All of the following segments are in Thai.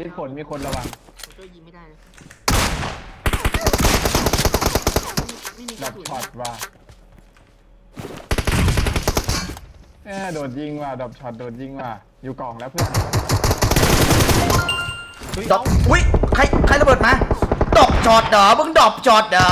คิดผลมีคนระวังผมช่วยยิงไม่ได้นะไม่มีกดัระบสุนช็อตว่ะแหมโดดยิงว่ะดับช็อตโดดยิงว่ะอยู่กล่องแล้วเพื่อนดอกอุ้ยใครใครระเบิดมาดอกจอดเหรอมึงดอกจอดเหรอ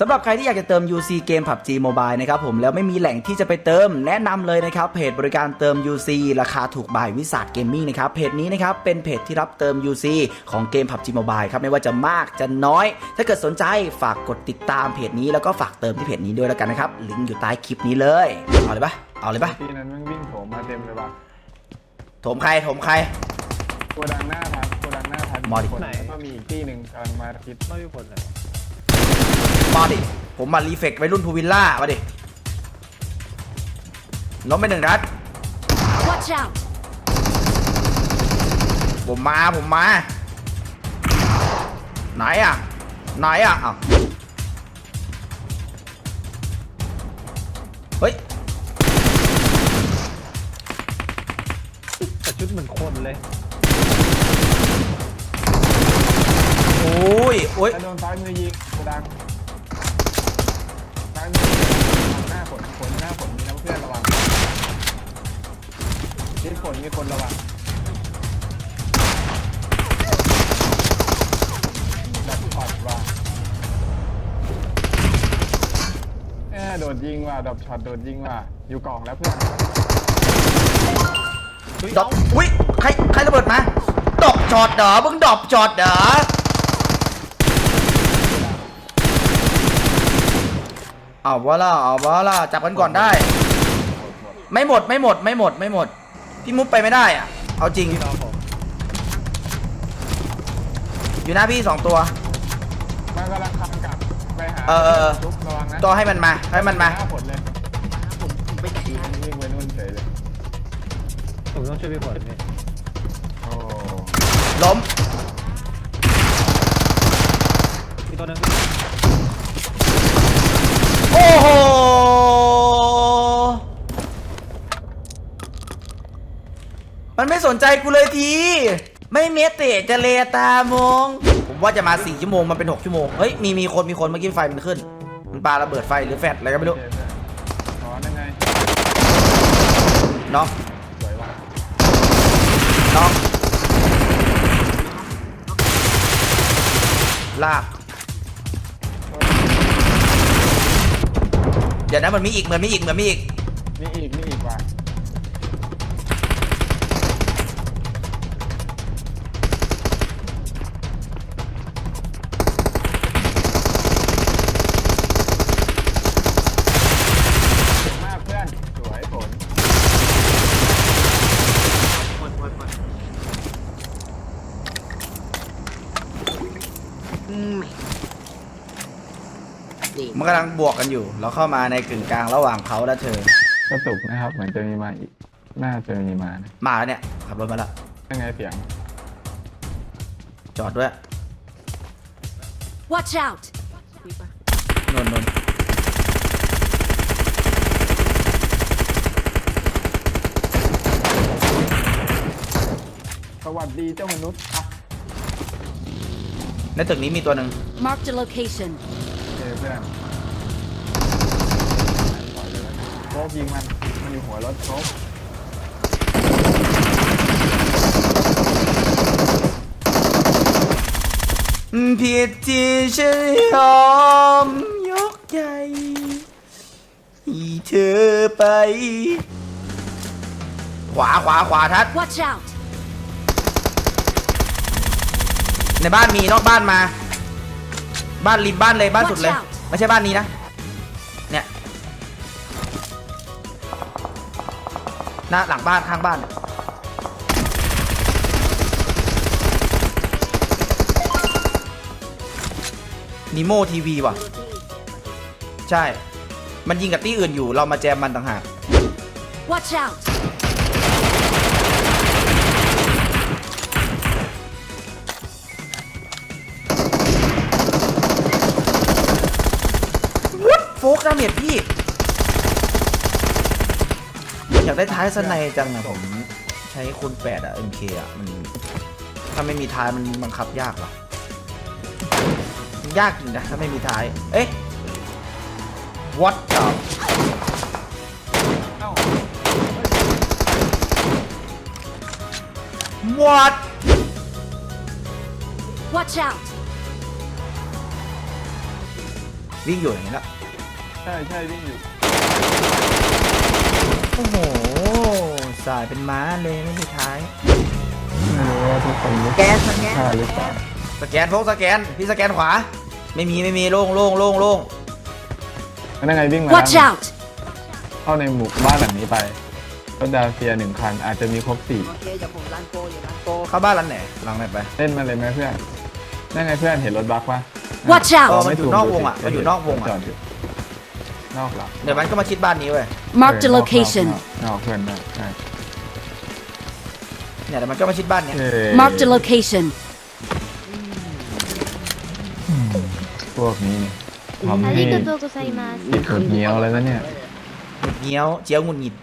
สำหรับใครที่อยากจะเติม UC เกม PUBG Mobile นะครับผมแล้วไม่มีแหล่งที่จะไปเติมแนะนำเลยนะครับเพจบริการเติม UC ราคาถูกบายวิสาทเกมมิ่งนะครับเพจนี้นะครับเป็นเพจที่รับเติม UC ของเกม PUBG Mobile ครับไม่ว่าจะมากจะน้อย ถ้าเกิดสนใจฝากกดติดตามเพจนี้แล้วก็ฝากเติมที่เพจนี้ด้วยแล้วกันนะครับลิงก์อยู่ใต้คลิปนี้เลยเอาเลยปะเอาเลยปะทีนั้นมันวิ่งโถมมาเต็มเลยว่ะโถมใครโถมใครโกดังหน้าพัดโกดังหน้าพัดมอดิคนแล้วก็มีอีกที่หนึ่งกำลังมาคิดไม่มีคนเลย มาดิ ผมมารีเฟกไว้รุ่นพูวิลล่า มาดิล้มไปหนึ่งนัด Watch out! ผมมา ผมมา ไหนอะ ไหนอะอ้าวเฮ้ย แต่ชุดเหมือนคนเลย โอ้ย โอ้ยถ้าโดนซ้ายมือยิงโกดัง นฝนหน้าฝนมีน้ำเพื่อนระวังคิดผลมีคนระวังดับช็อตว่ะแหมโดดยิงว่ะดับช็อตโดดยิงว่ะอยู่กล่องแล้วเพื่อนดอกอุ้ยใครใครระเบิดมาดอกจอดเหรอมึงดอกจอดเหรอ เอาวะล่ะเอาวะล่ะจับกันก่อนได้ ไม่หมดไม่หมดไม่หมดไม่หมดพี่มุกไปไม่ได้อะเอาจริง พี่น้องผมอยู่อยู่หน้าพี่สองตัว มันกำลังคันกลับไปหาเออเออเออ ลุกระวังนะตัวให้มันมาให้มันมา หน้าฝนเลยผมผมไปไหนวิ่งนะวิ่งไปนู่นเฉยเลยผมต้องช่วยพี่ผลนี่โอ้ล้มมีตัวหนึง โอ้โห มันไม่สนใจกูเลยที ไม่เมตเตะจะเลตามง ผมว่าจะมา 4 ชั่วโมง มันเป็น 6 ชั่วโมง เฮ้ย มี มีคน มีคนเมื่อกี้ไฟมันขึ้น มันปาระเบิดไฟหรือแฟลชอะไรก็ไม่รู้ถอนยังไงน้องสวยว่ะน้องลาก ดี๋ยวนะมันมีอีกเหมือนมีอีกเหมือนมีอีก มีอีกมีอีกว่ะ กำลังบวกกันอยู่ เราเข้ามาในกึ่งกลางระหว่างเขาและเธอ กระตุกนะครับ เหมือนจะมีมาอีก น่าจะมีมานะมาแล้วเนี่ย ขับรถมาแล้ว ยังไงเสียง จอดด้วย Watch out! คุยปะนนนนสวัสดีเจ้ามนุษย์อะในตึกนี้มีตัวหนึ่ง Marked a location. เจอเพื่อน แล้วกันโคบยิงมัน มันอยู่หัวรถโคบผิดที่ฉันยอมยกใจให้เธอไป ขวาขวาขวาทัด Watch out! ในบ้านมีนอกบ้านมา บ้านริมบ้านเลยบ้านสุดเลย Watch out ไม่ใช่บ้านนี้นะ เนี่ย หน้าหลังบ้านข้างบ้าน นิโมทีวีว่ะ ใช่ มันยิงกับตี้อื่นอยู่ เรามาแจมมันต่างหาก Watch out! วุดโฟกดาเมจพี่ อยากได้ท้ายสไนจังอะผมใช้คูณแปดอะ MK อะมันถ้าไม่มีท้ายมันบังคับยากว่ะมันยากจริงนะถ้าไม่มีท้าย เอ๊ะ what the เอ้า what Watch out! วิ่งอยู่อย่างนี้ละใช่ใช่วิ่งอยู่ โอ้โห สายเป็นม้าเลยไม่มีท้ายไม่รู้ว่าทุกคนรู้แก๊สมันแก๊สค่าหรือเปล่าสแกนพวกสแกน พี่สแกนขวา ไม่มีไม่มีโล่งโล่งโล่งโล่งนั่นไงวิ่งมา Watch แล้ว out! เข้าในหมู่บ้านหลังนี้ไปรถดาเซียหนึ่งคันอาจจะมีครบสี่โอเคเดี๋ยวผมรันโกอยู่รันโกเข้าบ้านหลังไหนหลังไหนไปเล่นมาเลยไหมเพื่อนนั่นไงเพื่อนเห็นรถบัสปะ Watch อ๋อ out! มันอยู่นอกวงอะมันอยู่นอกวงอะจอดอยู่ นอกหลัง เดี๋ยวมันก็มาชิดบ้านนี้เว้ย Marked a เออนอก location. นอกนอกเพื่อนนอกใช่ เนี่ยเดี๋ยวมันก็มาชิดบ้านเนี้ย เอ้ย Marked a location. พวกนี้เนี่ยทำ あ ให้ りがとうございます。 ติดขุดเหนียวเลยนะเนี่ย หงุดเงี้ยวเจียวหงุดหงิด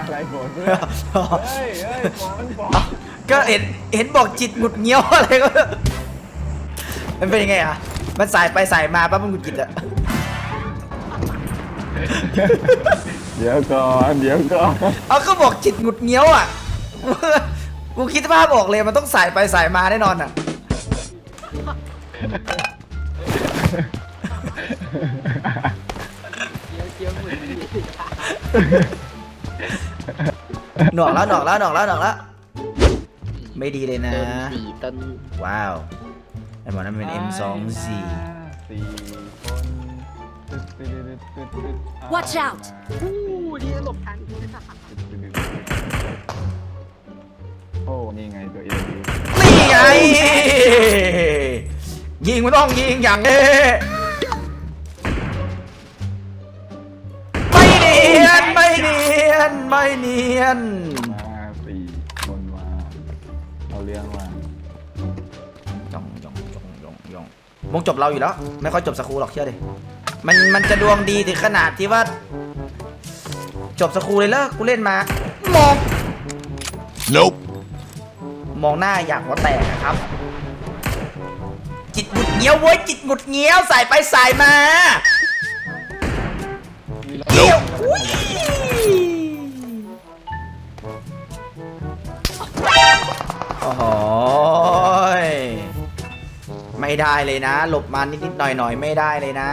อะไรโบนเฮ้ยเฮ้ยบอลบอล ก็เห็นเห็นบอกจิตหงุดเงี้ยวอะไรก็ มันเป็นยังไงอะ มันสายไปสายมาปั๊บมันหงุดหงิดอะเดี๋ยวก่อนเดี๋ยวก่อนเอาก็บอกจิตหงุดเงี้ยวอะ กูคิดภาพออกเลยมันต้องสายไปสายมาแน่นอนอะ หนวกแล้วหนวกแล้วหนวกแล้วหนวกแล้ว ไม่ดีเลยนะต้นสี่ต้นว้าวไอ้ หมอนั่นเป็น M24 สี่คนตึ๊ดตึ๊ดตึ๊ดตึ๊ดตึ๊ด Watch out อู้ดีนะหลบทันโอ้นี่ไงตัวเองดูนี่ไง ยิงมันต้องยิงอย่างนี้ไม่เนียนไม่เนียนไม่เนียนมาสี่คนมาเอาเรื่องมา ย่องวงจบเราอยู่แล้ว ไม่ค่อยจบสกรูหรอกเชื่อดิมันมันจะดวงดีถึงขนาดที่ว่า จบสกรูเลยแล้วกูเล่นมามอง Nope. มองหน้าอยากหัวแตกอะครับ จิตหงุดเงี้ยวเว้ยจิตหงุดเงี้ยวสายไปสายมาเงี้ยวอุ๊ยโอ้โหย ไม่ได้เลยนะ หลบมานิดๆหน่อยๆไม่ได้เลยนะ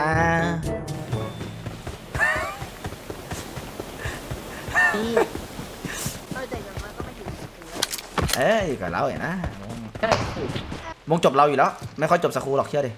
เออแต่อย่างน้อยก็ไม่ถึงสิบถึงแล้วเอ้ยกับเราเห็นนะวงวงจบเราอยู่แล้ว ไม่ค่อยจบสกรูหรอกเชื่อดิ